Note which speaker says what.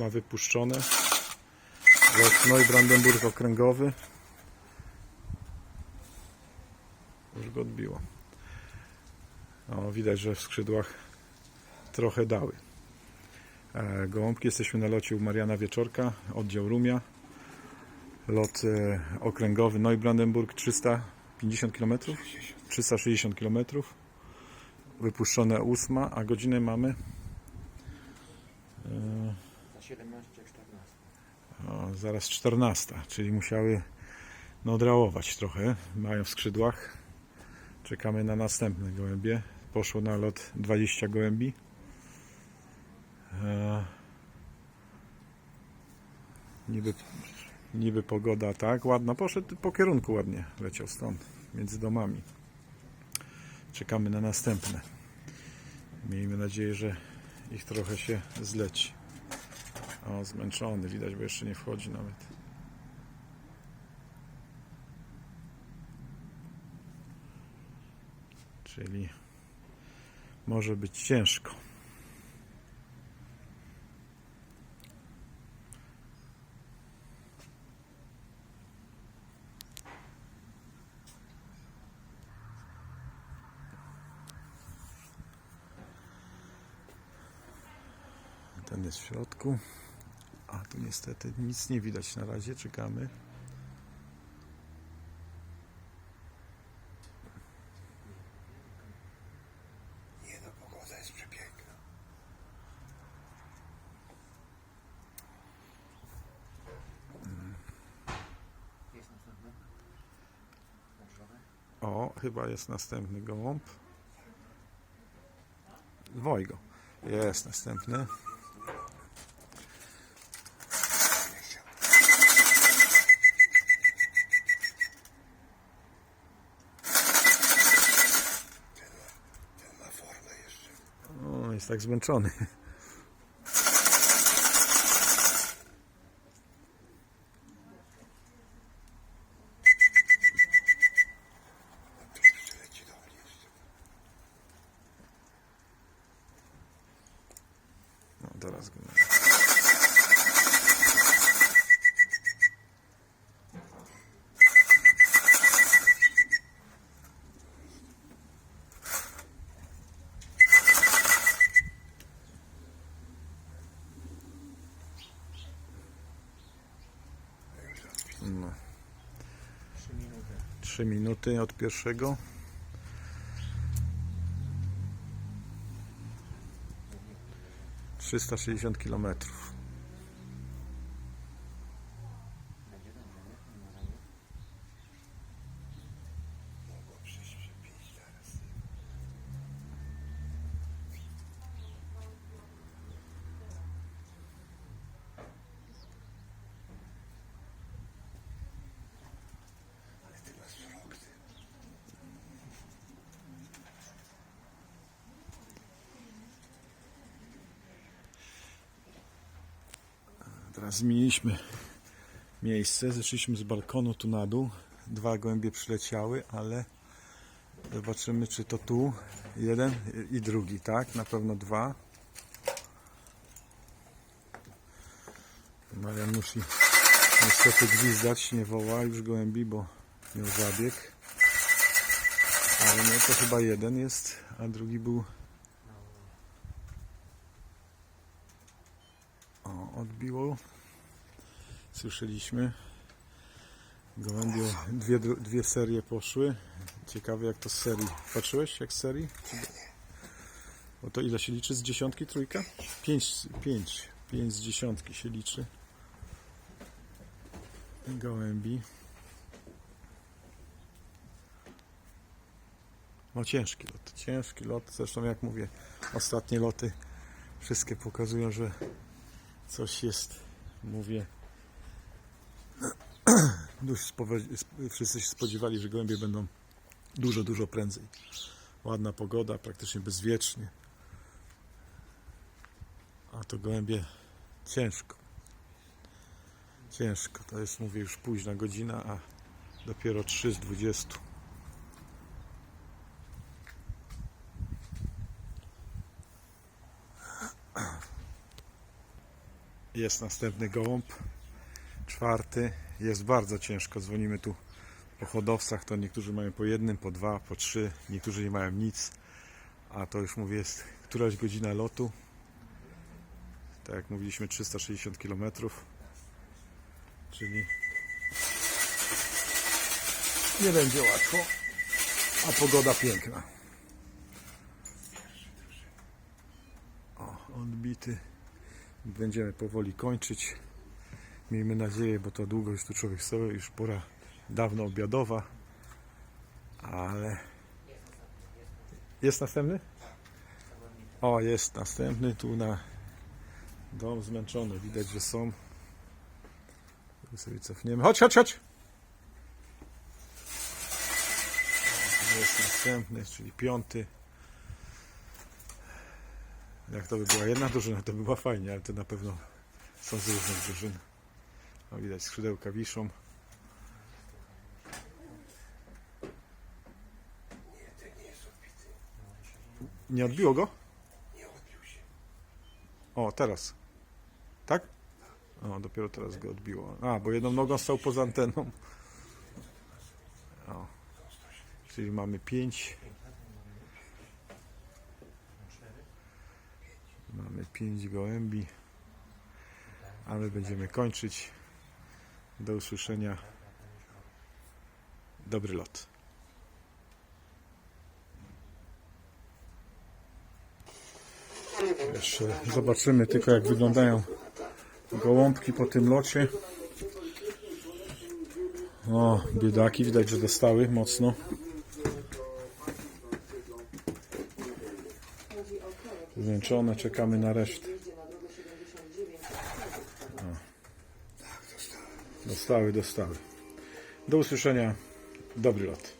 Speaker 1: Ósma wypuszczone. Lot Neubrandenburg okręgowy. Już go odbiło. O, widać, że w skrzydłach trochę dały. E, Gołąbki, jesteśmy na locie u Mariana Wieczorka, oddział Rumia. Lot e, okręgowy Neubrandenburg 350 km, 360 km. Wypuszczone 8, a godzinę mamy e,
Speaker 2: 17, 14.
Speaker 1: o, zaraz 14, czyli musiały no, drałować trochę. Mają w skrzydłach. Czekamy na następne gołębie. Poszło na lot 20 gołębi. E, niby, niby pogoda tak, ładna. Poszedł po kierunku ładnie, leciał stąd, między domami. Czekamy na następne. Miejmy nadzieję, że ich trochę się zleci. O, zmęczony, widać, bo jeszcze nie wchodzi nawet. Czyli może być ciężko. Ten jest w środku. A tu niestety nic nie widać na razie, czekamy.
Speaker 2: Nie no, pogoda jest przepiękna. Jest następny? Wążowy?
Speaker 1: O, chyba jest następny gołąb. Wojgo. Jest następny.
Speaker 2: Ten ma formę jeszcze.
Speaker 1: O, jest tak zmęczony. No.
Speaker 2: 3 minuty.
Speaker 1: 3 minuty od pierwszego. Trzysta sześćdziesiąt kilometrów.
Speaker 2: Teraz
Speaker 1: zmieniliśmy miejsce. Zeszliśmy z balkonu tu na dół. Dwa gołębie przyleciały, ale zobaczymy, czy to tu jeden i drugi, tak? Na pewno dwa. Marian musi niestety gwizdać, nie woła już gołębi, bo miał zabieg. Ale nie, to chyba jeden jest, a drugi był. O, odbiło. Słyszeliśmy. Gołębie, dwie, dwie serie poszły. Ciekawe jak to z serii. Patrzyłeś jak z serii? Bo to ile się liczy z dziesiątki trójka? Pięć, pięć, pięć z dziesiątki się liczy. Gołębi. No ciężki lot, ciężki lot. Zresztą jak mówię, ostatnie loty wszystkie pokazują, że coś jest, mówię, sp- wszyscy się spodziewali, że gołębie będą dużo, dużo prędzej. Ładna pogoda, praktycznie bezwiecznie. A to gołębie ciężko. Ciężko. To jest, mówię, już późna godzina, a dopiero 3 z 20. Jest następny gołąb. Czwarty. Jest bardzo ciężko. Dzwonimy tu po hodowcach. To niektórzy mają po jednym, po dwa, po trzy. Niektórzy nie mają nic. A to już mówię, jest któraś godzina lotu. Tak jak mówiliśmy, 360 km. Czyli nie będzie łatwo. A pogoda piękna. O, odbity. Będziemy powoli kończyć. Miejmy nadzieję, bo to długo już tu człowiek stoi, już pora dawno obiadowa. Ale. Jest następny? O, jest następny tu na dom zmęczony. Widać, że są. Tu sobie cofniemy. Chodź, chodź, chodź! Jest następny, czyli piąty. Jak to by była jedna drużyna, to by była fajnie, ale to na pewno są z różnych drużyn. O, widać, skrzydełka wiszą. Nie, odbiło go?
Speaker 2: Nie odbił się.
Speaker 1: O, teraz. Tak? O, dopiero teraz go odbiło. A, bo jedną nogą stał poza anteną. O. Czyli mamy pięć. Mamy pięć gołębi. A my będziemy kończyć. Do usłyszenia. Dobry lot. Jeszcze zobaczymy tylko jak wyglądają gołąbki po tym locie. O, biedaki, widać, że dostały mocno. Zmęczone, czekamy na resztę. O. Dostały, dostały. Do usłyszenia. Dobry lot.